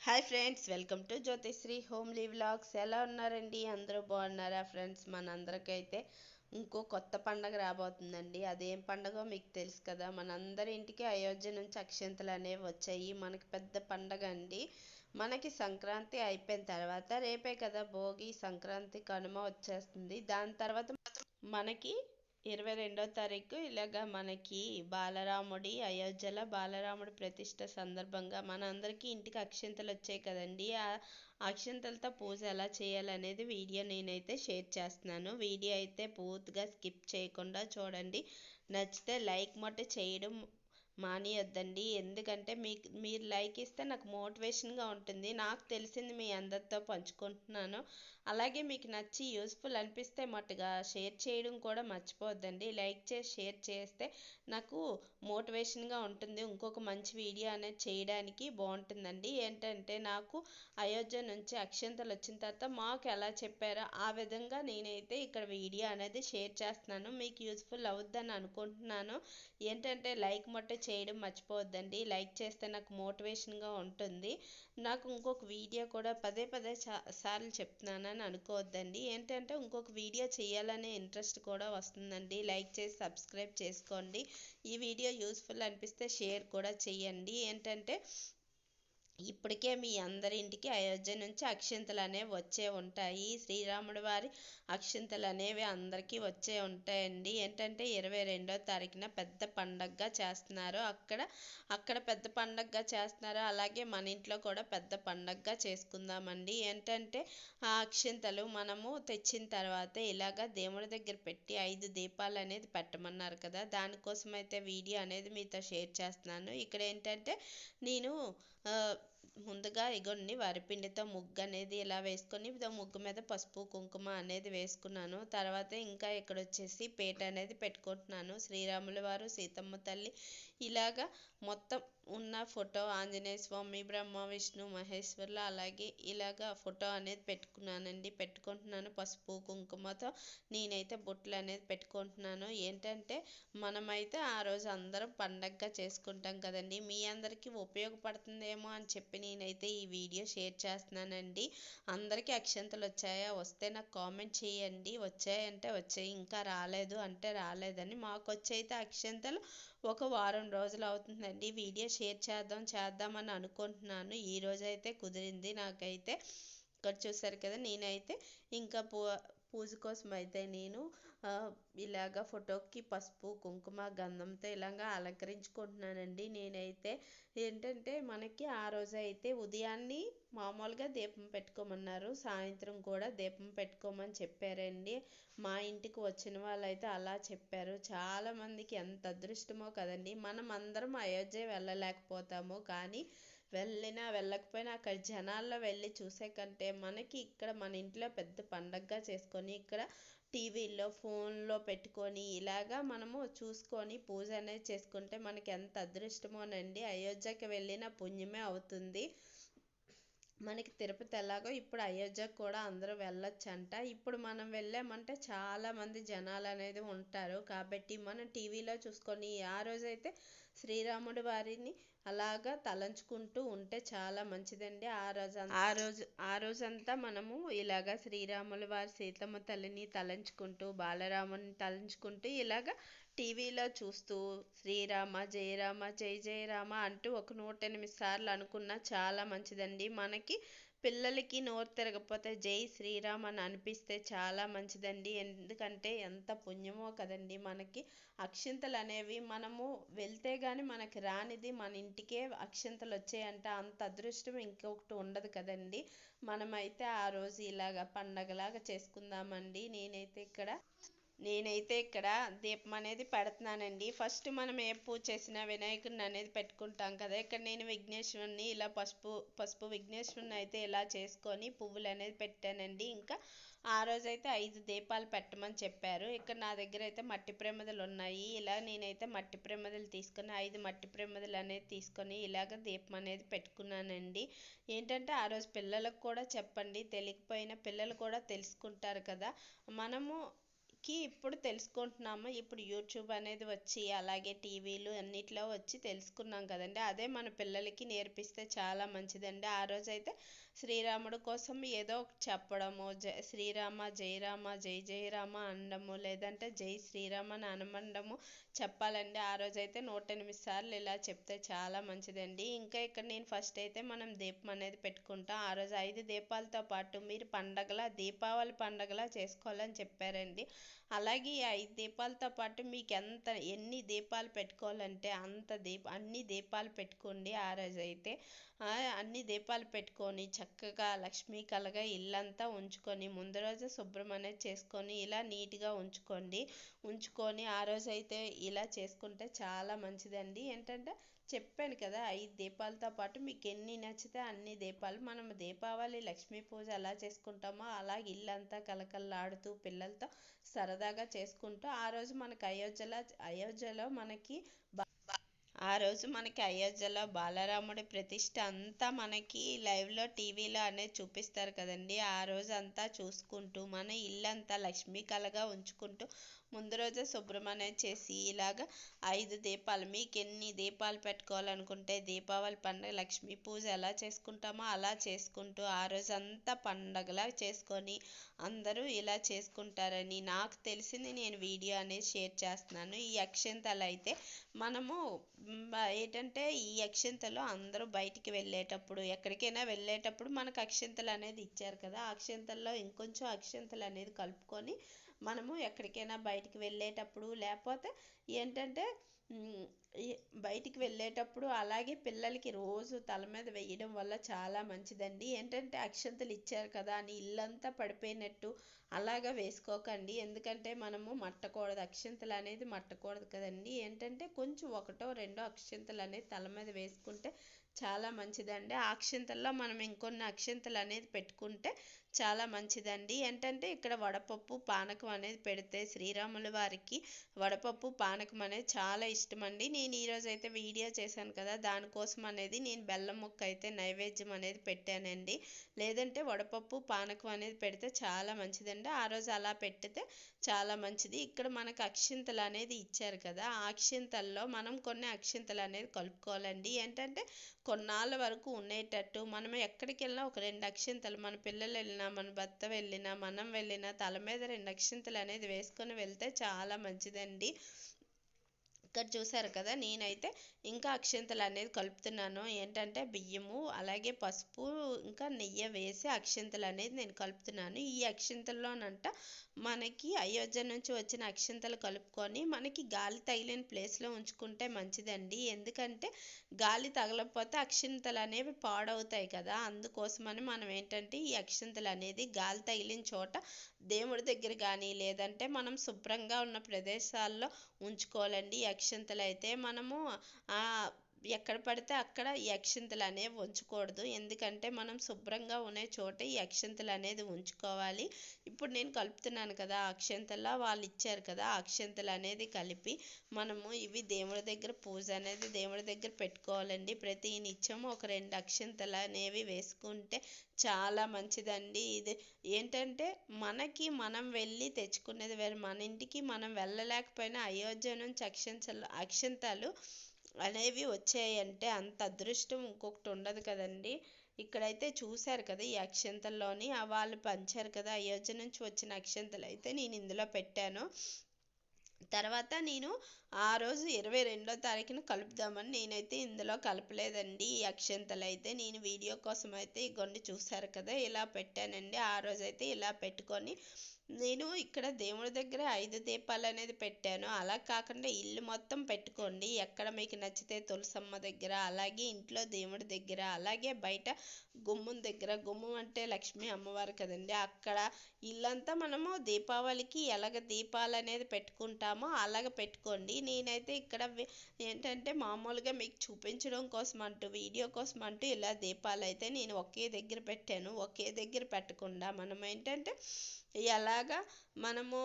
Hi friends welcome to Jyothishree homely vlogs. ఎలా ఉన్నారండి? అందరూ బాగున్నారా ఫ్రెండ్స్? మనందరికైతే ఇంకో కొత్త పండగ రాబోతుందండి. అదేం పండగో మీకు తెలుసు కదా మనందరి ఇంటికి అయోధ్య నుంచి అక్షంతలు అనేవి వచ్చాయి. మనకి పెద్ద పండగ అండి. మనకి సంక్రాంతి అయిపోయిన తర్వాత రేపే కదా భోగి సంక్రాంతి కనుమ వచ్చేస్తుంది. దాని తర్వాత మనకి ఇరవై రెండో తారీఖు ఇలాగ మనకి బాలరాముడి అయోధ్యలో బాలరాముడి ప్రతిష్ట సందర్భంగా మన అందరికీ ఇంటికి అక్షింతలు వచ్చాయి కదండి. ఆ అక్షింతలతో పూజ ఎలా చేయాలనేది వీడియో నేనైతే షేర్ చేస్తున్నాను. వీడియో అయితే పూర్తిగా స్కిప్ చేయకుండా చూడండి. నచ్చితే లైక్ మట్టు చేయడం మానేయొద్దండి. ఎందుకంటే మీకు మీరు లైక్ ఇస్తే నాకు మోటివేషన్గా ఉంటుంది. నాకు తెలిసింది మీ అందరితో పంచుకుంటున్నాను. అలాగే మీకు నచ్చి యూస్ఫుల్ అనిపిస్తే మట్టుగా షేర్ చేయడం కూడా మర్చిపోవద్దండి. లైక్ చేసి షేర్ చేస్తే నాకు మోటివేషన్గా ఉంటుంది. ఇంకొక మంచి వీడియో అనేది చేయడానికి బాగుంటుందండి. ఏంటంటే నాకు అయోధ్య నుంచి అక్షంతలు వచ్చిన తర్వాత మాకు ఎలా చెప్పారో ఆ విధంగా నేనైతే ఇక్కడ వీడియో అనేది షేర్ చేస్తున్నాను. మీకు యూస్ఫుల్ అవుద్దని అనుకుంటున్నాను. ఏంటంటే లైక్ మట్టు చేయడం మర్చిపోవద్దండి. లైక్ చేస్తే నాకు మోటివేషన్గా ఉంటుంది. నాకు ఇంకొక వీడియో కూడా పదే పదే సార్లు చెప్తున్నానని అనుకోవద్దండి. ఏంటంటే ఇంకొక వీడియో చేయాలనే ఇంట్రెస్ట్ కూడా వస్తుందండి. లైక్ చేసి సబ్స్క్రైబ్ చేసుకోండి. ఈ వీడియో యూస్ఫుల్ అనిపిస్తే షేర్ కూడా చేయండి. ఏంటంటే ఇప్పటికే మీ అందరి ఇంటికి అయోధ్య నుంచి అక్షింతలు అనేవి వచ్చే ఉంటాయి. శ్రీరాముడి వారి అక్షింతలు అనేవి అందరికీ వచ్చే ఉంటాయండి. ఏంటంటే ఇరవై రెండో తారీఖున పెద్ద పండగగా చేస్తున్నారు. అక్కడ అక్కడ పెద్ద పండగగా చేస్తున్నారు. అలాగే మన ఇంట్లో కూడా పెద్ద పండగగా చేసుకుందామండి. ఏంటంటే ఆ అక్షింతలు మనము తెచ్చిన తర్వాత ఇలాగ దేవుడి దగ్గర పెట్టి ఐదు దీపాలు అనేది పెట్టమన్నారు కదా. దానికోసం అయితే వీడియో అనేది మీతో షేర్ చేస్తున్నాను. ఇక్కడ ఏంటంటే నేను ముందుగా ఇగోండి వరిపిండితో ముగ్గు అనేది ఇలా వేసుకొని ముగ్గు మీద పసుపు కుంకుమ అనేది వేసుకున్నాను. తర్వాత ఇంకా ఇక్కడ వచ్చేసి పేట అనేది పెట్టుకుంటున్నాను. శ్రీరాముల వారు సీతమ్మ తల్లి ఇలాగా మొత్తం ఉన్న ఫోటో ఆంజనేయ స్వామి బ్రహ్మ విష్ణు మహేశ్వర్ల అలాగే ఇలాగా ఫోటో అనేది పెట్టుకున్నానండి. పెట్టుకుంటున్నాను పసుపు కుంకుమతో. నేనైతే బొట్లు అనేది పెట్టుకుంటున్నాను. ఏంటంటే మనమైతే ఆ రోజు అందరం పండగగా చేసుకుంటాం కదండి. మీ అందరికీ ఉపయోగపడుతుందేమో అని చెప్పి నేనైతే ఈ వీడియో షేర్ చేస్తున్నానండి. అందరికీ అక్షంతలు వచ్చాయా? వస్తే నాకు కామెంట్ చేయండి. వచ్చాయంటే వచ్చాయి. ఇంకా రాలేదు అంటే రాలేదని మాకు వచ్చైతే అక్షంతలు. ఒక వారం రోజులు అవుతుందండి. వీడియో షేర్ చేద్దాం చేద్దామని అనుకుంటున్నాను. ఈ రోజైతే కుదిరింది నాకైతే. ఇక్కడ చూసారు కదా నేనైతే ఇంకా పూ పూజ కోసం అయితే నేను ఇలాగ ఫోటోకి పసుపు కుంకుమ గంధంతో ఇలాగ అలంకరించుకుంటున్నానండి. నేనైతే ఏంటంటే మనకి ఆ రోజు అయితే ఉదయాన్నే మామూలుగా దీపం పెట్టుకోమన్నారు సాయంత్రం కూడా దీపం పెట్టుకోమని చెప్పారండి. మా ఇంటికి వచ్చిన వాళ్ళైతే అలా చెప్పారు. చాలామందికి ఎంత అదృష్టమో కదండి మనం అందరం అయోధ్య వెళ్ళలేకపోతాము. కానీ వెళ్ళినా వెళ్ళకపోయినా అక్కడ జనాల్లో వెళ్ళి చూసే కంటే మనకి ఇక్కడ మన ఇంట్లో పెద్ద పండగగా చేసుకొని ఇక్కడ టీవీలో ఫోన్లో పెట్టుకొని ఇలాగా మనము చూసుకొని పూజ అనేది చేసుకుంటే మనకి ఎంత అదృష్టమోనండి. అయోధ్యకి వెళ్ళిన పుణ్యమే అవుతుంది. మనకి తిరుపతి ఎలాగో ఇప్పుడు అయోధ్యకు కూడా అందరూ వెళ్ళొచ్చంట. ఇప్పుడు మనం వెళ్ళామంటే చాలామంది జనాలు అనేది ఉంటారు. కాబట్టి మనం టీవీలో చూసుకొని ఆ రోజైతే శ్రీరాముడి వారిని అలాగా తలంచుకుంటూ ఉంటే చాలా మంచిదండి. ఆ రోజు ఆ రోజు ఆ రోజంతా మనము ఇలాగ శ్రీరాముల వారి సీతమ్మ తల్లిని తలంచుకుంటూ బాలరాముని తలంచుకుంటూ ఇలాగ టీవీలో చూస్తూ శ్రీరామ జయరామ జై జయరామ అంటూ ఒక నూట ఎనిమిది సార్లు అనుకున్నా చాలా మంచిదండి. మనకి పిల్లలకి నోరు తిరగకపోతే జై శ్రీరామ్ అని అనిపిస్తే చాలా మంచిదండి. ఎందుకంటే ఎంత పుణ్యమో కదండి మనకి. అక్షింతలు అనేవి మనము వెళ్తే కానీ మనకి రానిది మన ఇంటికే అక్షింతలు వచ్చాయంట. అంత అదృష్టం ఇంకొకటి ఉండదు కదండి. మనమైతే ఆ రోజు ఇలాగ పండగలాగా చేసుకుందామండి. నేనైతే ఇక్కడ నేనైతే ఇక్కడ దీపం అనేది పెడుతున్నానండి. ఫస్ట్ మనం ఏ పూజ చేసినా వినాయకుడిని అనేది పెట్టుకుంటాం కదా. ఇక్కడ నేను విఘ్నేశ్వరుని ఇలా పసుపు పసుపు విఘ్నేశ్వరుని అయితే ఇలా చేసుకొని పువ్వులు అనేది పెట్టానండి. ఇంకా ఆ రోజైతే ఐదు దీపాలు పెట్టమని చెప్పారు. ఇక్కడ నా దగ్గర అయితే మట్టి ప్రమిదలు ఉన్నాయి. ఇలా నేనైతే మట్టి ప్రమిదలు తీసుకొని ఐదు మట్టి ప్రమిదలు అనేది తీసుకొని ఇలాగ దీపం అనేది పెట్టుకున్నానండి. ఏంటంటే ఆ రోజు పిల్లలకు కూడా చెప్పండి. తెలియకపోయినా పిల్లలు కూడా తెలుసుకుంటారు కదా. మనము కి ఇప్పుడు తెలుసుకుంటున్నాము. ఇప్పుడు యూట్యూబ్ అనేది వచ్చి అలాగే టీవీలు అన్నిట్లో వచ్చి తెలుసుకున్నాం కదండి. అదే మన పిల్లలకి నేర్పిస్తే చాలా మంచిదండి. ఆ రోజైతే శ్రీరాముడు కోసం ఏదో ఒకటి చెప్పడము జ శ్రీరామ జై రామ జై జై రామ అనడము లేదంటే జై శ్రీరామ అని అనమండము చెప్పాలండి. ఆ రోజైతే నూట ఎనిమిది సార్లు ఇలా చెప్తే చాలా మంచిదండి. ఇంకా ఇక్కడ నేను ఫస్ట్ అయితే మనం దీపం అనేది పెట్టుకుంటాం. ఆ రోజు ఐదు దీపాలతో పాటు మీరు పండగలా దీపావళి పండగలా చేసుకోవాలని చెప్పారండి. అలాగే ఈ ఐదు దీపాలతో పాటు మీకు ఎంత ఎన్ని దీపాలు పెట్టుకోవాలంటే అంత దీప అన్ని దీపాలు పెట్టుకోండి ఆ రోజు అయితే అన్ని దీపాలు పెట్టుకొని చక్కగా లక్ష్మీ కలగా ఇల్లంతా ఉంచుకొని ముందు రోజు శుభ్రం అనేది చేసుకొని ఇలా నీట్గా ఉంచుకోండి. ఉంచుకొని ఆ రోజు అయితే ఇలా చేసుకుంటే చాలా మంచిదండి. ఏంటంటే చెప్పాను కదా ఐదు దీపాలతో పాటు మీకు ఎన్ని నచ్చితే అన్ని దీపాలు మనం దీపావళి లక్ష్మీ పూజ ఎలా చేసుకుంటామో అలాగే ఇల్లంతా కలకల్లాడుతూ పిల్లలతో సరదాగా చేసుకుంటూ ఆ రోజు మనకి అయోధ్యలో అయోధ్యలో మనకి ఆ రోజు మనకి అయోధ్యలో బాలరాముడి ప్రతిష్ట అంతా మనకి లైవ్లో టీవీలో అనేది చూపిస్తారు కదండి. ఆ రోజు అంతా చూసుకుంటూ మన ఇల్లంతా లక్ష్మీ కలగా ఉంచుకుంటూ ముందు రోజే శుభ్రం అనేది చేసి ఇలాగ ఐదు దీపాలు మీకు ఎన్ని దీపాలు పెట్టుకోవాలనుకుంటే దీపావళి పండుగ లక్ష్మీ పూజ ఎలా చేసుకుంటామో అలా చేసుకుంటూ ఆ రోజంతా పండగలా చేసుకొని అందరూ ఇలా చేసుకుంటారని నాకు తెలిసింది నేను వీడియో అనేది షేర్ చేస్తున్నాను. ఈ అక్షంతలు అయితే మనము ఏంటంటే ఈ అక్షంతలు అందరూ బయటికి వెళ్ళేటప్పుడు ఎక్కడికైనా వెళ్ళేటప్పుడు మనకు అక్షంతలు అనేది ఇచ్చారు కదా ఆ అక్షంతల్లో ఇంకొంచెం అక్షంతలు అనేది కలుపుకొని మనము ఎక్కడికైనా బయటికి వెళ్ళేటప్పుడు లేకపోతే ఏంటంటే బయటికి వెళ్ళేటప్పుడు అలాగే పిల్లలకి రోజు తల మీద వేయడం వల్ల చాలా మంచిదండి. ఏంటంటే అక్షంతలు ఇచ్చారు కదా అని ఇల్లంతా పడిపోయినట్టు అలాగా వేసుకోకండి. ఎందుకంటే మనము మట్టకూడదు అక్షంతలు అనేది మట్టకూడదు కదండి. ఏంటంటే కొంచెం ఒకటో రెండో అక్షంతలు అనేది తల మీద వేసుకుంటే చాలా మంచిదండి. ఆ అక్షంతల్లో మనం ఇంకొన్ని అక్షంతలు అనేది పెట్టుకుంటే చాలా మంచిదండి. ఏంటంటే ఇక్కడ వడపప్పు పానకం అనేది పెడితే శ్రీరాముల వారికి వడపప్పు పానకం అనేది చాలా ఇష్టం అండి నేను ఈరోజు అయితే వీడియో చేశాను కదా దానికోసం అనేది నేను బెల్లం ముక్క అయితే నైవేద్యం అనేది పెట్టానండి. లేదంటే వడపప్పు పానకం అనేది పెడితే చాలా మంచిదండి. ఆ రోజు అలా పెడితే చాలా మంచిది. ఇక్కడ మనకు అక్షింతలు అనేది ఇచ్చారు కదా ఆ అక్షింతల్లో మనం కొన్ని అక్షింతలు అనేది కలుపుకోవాలండి. ఏంటంటే కొన్నాళ్ళ వరకు ఉండేటట్టు మనం ఎక్కడికి వెళ్ళినా ఒక రెండు అక్షింతలు మన పిల్లలు వెళ్ళినా మన భర్త వెళ్ళినా మనం వెళ్ళినా తల మీద రెండు అక్షింతలు అనేది వేసుకొని వెళ్తే చాలా మంచిదండి. ఇక్కడ చూసారు కదా నేనైతే ఇంకా అక్షంతలు అనేది కలుపుతున్నాను. ఏంటంటే బియ్యము అలాగే పసుపు ఇంకా నెయ్యి వేసి అక్షంతలు అనేది నేను కలుపుతున్నాను. ఈ అక్షంతల్లోనంట మనకి అయోధ్య నుంచి వచ్చిన అక్షంతలు కలుపుకొని మనకి గాలి తగిలిన ప్లేస్లో ఉంచుకుంటే మంచిదండి. ఎందుకంటే గాలి తగలకపోతే అక్షంతలు అనేవి పాడవుతాయి కదా. అందుకోసమని మనం ఏంటంటే ఈ అక్షంతలు అనేది గాలి తగిలిన చోట దేవుడి దగ్గర కానీ లేదంటే మనం శుభ్రంగా ఉన్న ప్రదేశాల్లో ఉంచుకోవాలండి. ఈ అక్షంతలు అయితే మనము ఎక్కడ పడితే అక్కడ ఈ అక్షింతలు అనేవి ఉంచకూడదు. ఎందుకంటే మనం శుభ్రంగా ఉండే చోట ఈ అక్షింతలు అనేది ఉంచుకోవాలి. ఇప్పుడు నేను కలుపుతున్నాను కదా అక్షంతలా వాళ్ళు ఇచ్చారు కదా అక్షంతలు అనేది కలిపి మనము ఇవి దేవుడి దగ్గర పూజ అనేది దేవుడి దగ్గర పెట్టుకోవాలండి. ప్రతి నిత్యం ఒక రెండు అక్షంతలు అనేవి వేసుకుంటే చాలా మంచిదండి. ఇది ఏంటంటే మనకి మనం వెళ్ళి తెచ్చుకునేది వేరు మన ఇంటికి మనం వెళ్ళలేకపోయినా అయోధ్య నుంచి అక్షంతలు అక్షంతలు అనేవి వచ్చాయంటే అంత అదృష్టం ఇంకొకటి ఉండదు కదండి. ఇక్కడైతే చూశారు కదా ఈ అక్షంతల్లోని వాళ్ళు పంచారు కదా అయోధ్య నుంచి వచ్చిన అక్షంతలు అయితే నేను ఇందులో పెట్టాను. తర్వాత నేను ఆ రోజు ఇరవై రెండో తారీఖున కలుపుదామని నేనైతే ఇందులో కలపలేదండి. ఈ అక్షంతలు అయితే నేను వీడియో కోసం అయితే ఇగోండి చూశారు కదా ఇలా పెట్టానండి. ఆ రోజు అయితే ఇలా పెట్టుకొని నేను ఇక్కడ దేవుడి దగ్గర ఐదు దీపాలు అనేది పెట్టాను. అలా కాకుండా ఇల్లు మొత్తం పెట్టుకోండి. ఎక్కడ మీకు నచ్చితే తులసమ్మ దగ్గర అలాగే ఇంట్లో దేవుడి దగ్గర అలాగే బయట గుమ్మం దగ్గర. గుమ్మం అంటే లక్ష్మీ అమ్మవారు కదండి. అక్కడ ఇల్లంతా మనము దీపావళికి ఎలాగ దీపాలు అనేది పెట్టుకుంటామో అలాగ పెట్టుకోండి. నేనైతే ఇక్కడ ఏంటంటే మామూలుగా మీకు చూపించడం కోసం అంటూ వీడియో కోసం అంటూ ఇలా దీపాలు అయితే నేను ఒకే దగ్గర పెట్టాను. ఒకే దగ్గర పెట్టకుండా మనం ఏంటంటే ఎలాగా మనము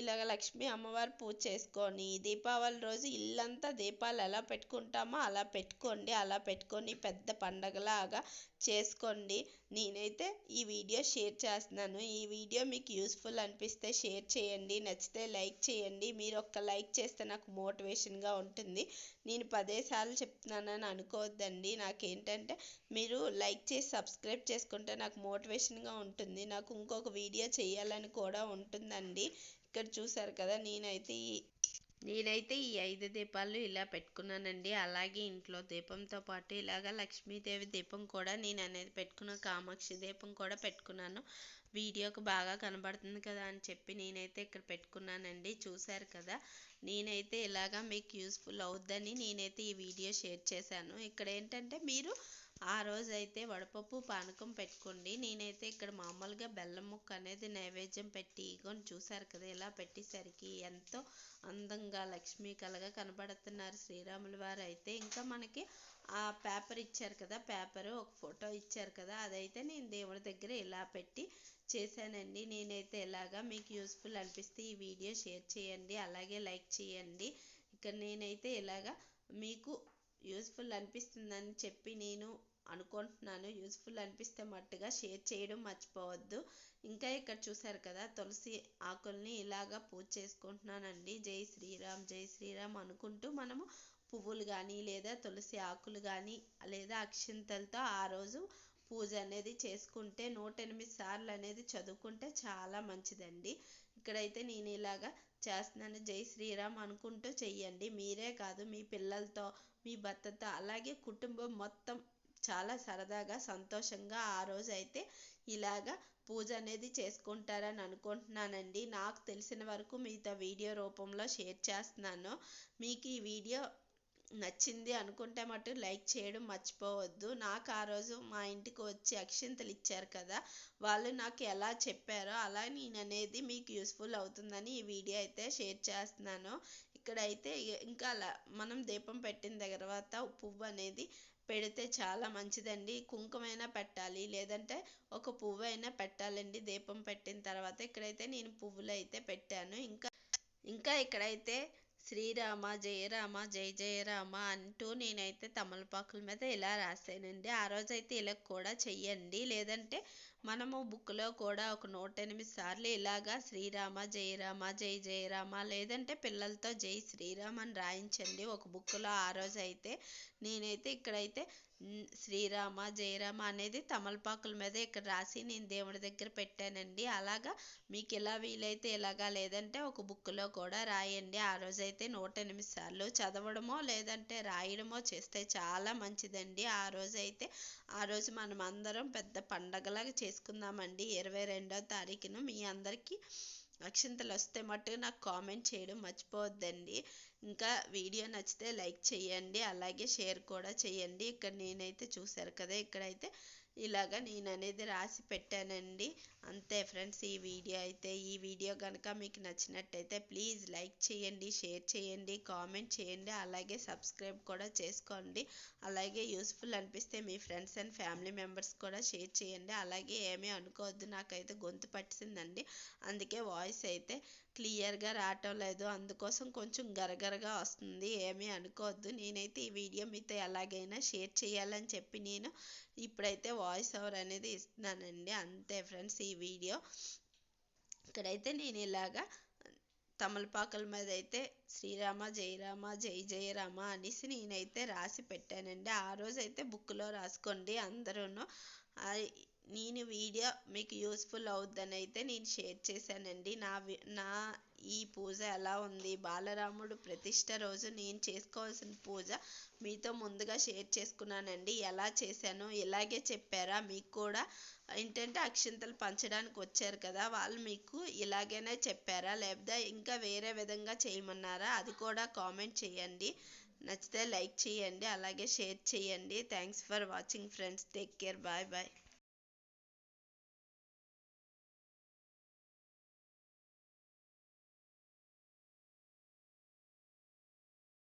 ఇలాగ లక్ష్మీ అమ్మవారి పూజ చేసుకొని దీపావళి రోజు ఇల్లంతా దీపాలు ఎలా పెట్టుకుంటామో అలా పెట్టుకోండి అలా పెట్టుకొని పెద్ద పండగలాగా చేసుకోండి. నేనైతే ఈ వీడియో షేర్ చేస్తున్నాను. ఈ వీడియో మీకు యూస్ఫుల్ అనిపిస్తే షేర్ చేయండి. నచ్చితే లైక్ చేయండి. మీరు ఒక్క లైక్ చేస్తే నాకు మోటివేషన్గా ఉంటుంది. నేను పదేసార్లు చెప్తున్నానని అనుకోవద్దండి. నాకేంటంటే మీరు లైక్ చేసి సబ్స్క్రైబ్ చేసుకుంటే నాకు మోటివేషన్గా ఉంటుంది. నాకు ఇంకొక వీడియో చేయాలి చేయాలని కూడా ఉంటుందండి. ఇక్కడ చూసారు కదా నేనైతే ఈ నేనైతే ఈ ఐదు దీపాలు ఇలా పెట్టుకున్నానండి. అలాగే ఇంట్లో దీపంతో పాటు ఇలాగ లక్ష్మీదేవి దీపం కూడా నేను అనేది పెట్టుకున్న కామాక్షి దీపం కూడా పెట్టుకున్నాను. వీడియోకి బాగా కనబడుతుంది కదా అని చెప్పి నేనైతే ఇక్కడ పెట్టుకున్నానండి. చూశారు కదా నేనైతే ఇలాగా మీకు యూస్ఫుల్ అవుద్దని నేనైతే ఈ వీడియో షేర్ చేశాను. ఇక్కడ ఏంటంటే మీరు ఆ రోజైతే వడపప్పు పానకం పెట్టుకోండి. నేనైతే ఇక్కడ మామూలుగా బెల్లం ముక్క అనేది నైవేద్యం పెట్టి ఇగోని చూసారు కదా ఇలా పెట్టేసరికి ఎంతో అందంగా లక్ష్మీ కలగా కనబడుతున్నారు శ్రీరాముల వారు. అయితే ఇంకా మనకి ఆ పేపర్ ఇచ్చారు కదా పేపర్ ఒక ఫోటో ఇచ్చారు కదా అదైతే నేను దేవుడి దగ్గర ఇలా పెట్టి చేశానండి. నేనైతే ఇలాగా మీకు యూస్ఫుల్ అనిపిస్తే ఈ వీడియో షేర్ చేయండి అలాగే లైక్ చేయండి. ఇక్కడ నేనైతే ఇలాగా మీకు యూస్ఫుల్ అనిపిస్తుందని చెప్పి నేను అనుకుంటున్నాను. యూస్ఫుల్ అనిపిస్తే మట్టుగా షేర్ చేయడం మర్చిపోవద్దు. ఇంకా ఇక్కడ చూసారు కదా తులసి ఆకుల్ని ఇలాగా పూజ చేసుకుంటున్నానండి. జై శ్రీరామ్ జై శ్రీరామ్ అనుకుంటూ మనము పువ్వులు కానీ లేదా తులసి ఆకులు కానీ లేదా అక్షింతలతో ఆ రోజు పూజ అనేది చేసుకుంటే నూట ఎనిమిది సార్లు అనేది చదువుకుంటే చాలా మంచిదండి. ఇక్కడైతే నేను ఇలాగా చేస్తున్నాను. జై శ్రీరామ్ అనుకుంటూ చెయ్యండి. మీరే కాదు మీ పిల్లలతో మీ భర్తతో అలాగే కుటుంబం మొత్తం చాలా సరదాగా సంతోషంగా ఆ రోజు అయితే ఇలాగా పూజ అనేది చేసుకుంటారని అనుకుంటున్నానండి. నాకు తెలిసిన వరకు మీతో వీడియో రూపంలో షేర్ చేస్తున్నాను. మీకు ఈ వీడియో నచ్చింది అనుకుంటే మటు లైక్ చేయడం మర్చిపోవద్దు. నాకు ఆ రోజు మా ఇంటికి వచ్చి అక్షింతలు ఇచ్చారు కదా వాళ్ళు నాకు ఎలా చెప్పారో అలా నేను అనేది మీకు యూస్ఫుల్ అవుతుందని ఈ వీడియో అయితే షేర్ చేస్తున్నాను. ఇక్కడైతే ఇంకా అలా మనం దీపం పెట్టిన తర్వాత పువ్వు అనేది పెడితే చాలా మంచిదండి. కుంకుమైనా పెట్టాలి లేదంటే ఒక పువ్వు అయినా పెట్టాలండి. దీపం పెట్టిన తర్వాత ఇక్కడైతే నేను పువ్వులు అయితే పెట్టాను. ఇంకా ఇంకా ఇక్కడైతే శ్రీరామ జయరామ జయ జయరామ అంటూ నేనైతే తమలపాకుల మీద ఇలా రాశానండి. ఆ రోజైతే ఇలా కూడా చెయ్యండి. లేదంటే మనము బుక్లో కూడా ఒక నూట ఎనిమిది సార్లు ఇలాగా శ్రీరామ జయరామ జై జయరామ లేదంటే పిల్లలతో జై శ్రీరామ్ అని రాయించండి. ఒక బుక్లో ఆ రోజు అయితే నేనైతే ఇక్కడైతే శ్రీరామ జయరామ అనేది తమలపాకుల మీద ఇక్కడ రాసి నేను దేవుడి దగ్గర పెట్టానండి. అలాగా మీకు ఎలా వీలైతే ఇలాగా లేదంటే ఒక బుక్లో కూడా రాయండి. ఆ రోజైతే నూట ఎనిమిది సార్లు చదవడమో లేదంటే రాయడమో చేస్తే చాలా మంచిదండి. ఆ రోజైతే ఆ రోజు మనం అందరం పెద్ద పండగలాగా చేసుకుందామండి. ఇరవై రెండో తారీఖున మీ అందరికీ అక్షింతలు వస్తే మట్టుకు నాకు కామెంట్ చేయడం మర్చిపోవద్దండి. ఇంకా వీడియో నచ్చితే లైక్ చేయండి. అలాగే షేర్ కూడా చేయండి. ఇక్కడ నేనైతే చూశారు కదా ఇక్కడైతే ఇలాగా నేను అనేది రాసి పెట్టానండి. అంతే ఫ్రెండ్స్ ఈ వీడియో అయితే ఈ వీడియో కనుక మీకు నచ్చినట్టయితే ప్లీజ్ లైక్ చేయండి షేర్ చేయండి కామెంట్ చేయండి అలాగే సబ్స్క్రైబ్ కూడా చేసుకోండి. అలాగే యూస్ఫుల్ అనిపిస్తే మీ ఫ్రెండ్స్ అండ్ ఫ్యామిలీ మెంబర్స్ కూడా షేర్ చేయండి. అలాగే ఏమీ అనుకోవద్దు నాకైతే గొంతు పట్టిందండి. అందుకే వాయిస్ అయితే క్లియర్గా రావటం లేదు. అందుకోసం కొంచెం గరగరగా వస్తుంది. ఏమీ అనుకోవద్దు. నేనైతే ఈ వీడియో మీతో ఎలాగైనా షేర్ చేయాలని చెప్పి నేను ఇప్పుడైతే వాయిస్ ఓవర్ అనేది ఇస్తున్నానండి. అంతే ఫ్రెండ్స్ ఈ వీడియో. ఇక్కడైతే నేను ఇలాగా తమలపాకుల మీద అయితే శ్రీరామ జయరామ జై జయరామ అనేసి నేనైతే రాసి పెట్టానండి. ఆ రోజైతే బుక్లో రాసుకోండి అందరూ నేను వీడియో మీకు యూస్ఫుల్ అవుద్దని అయితే నేను షేర్ చేశానండి. నా నా ఈ పూజ ఎలా ఉంది? బాలరాముడు ప్రతిష్ట రోజు నేను చేసుకోవాల్సిన పూజ మీతో ముందుగా షేర్ చేసుకున్నానండి. ఎలా చేశాను? ఇలాగే చెప్పారా? మీకు కూడా ఏంటంటే అక్షింతలు పంచడానికి వచ్చారు కదా వాళ్ళు మీకు ఇలాగైనా చెప్పారా? లేకపోతే ఇంకా వేరే విధంగా చేయమన్నారా? అది కూడా కామెంట్ చేయండి. నచ్చితే లైక్ చేయండి అలాగే షేర్ చేయండి. Thanks for watching friends. Take care. Bye bye.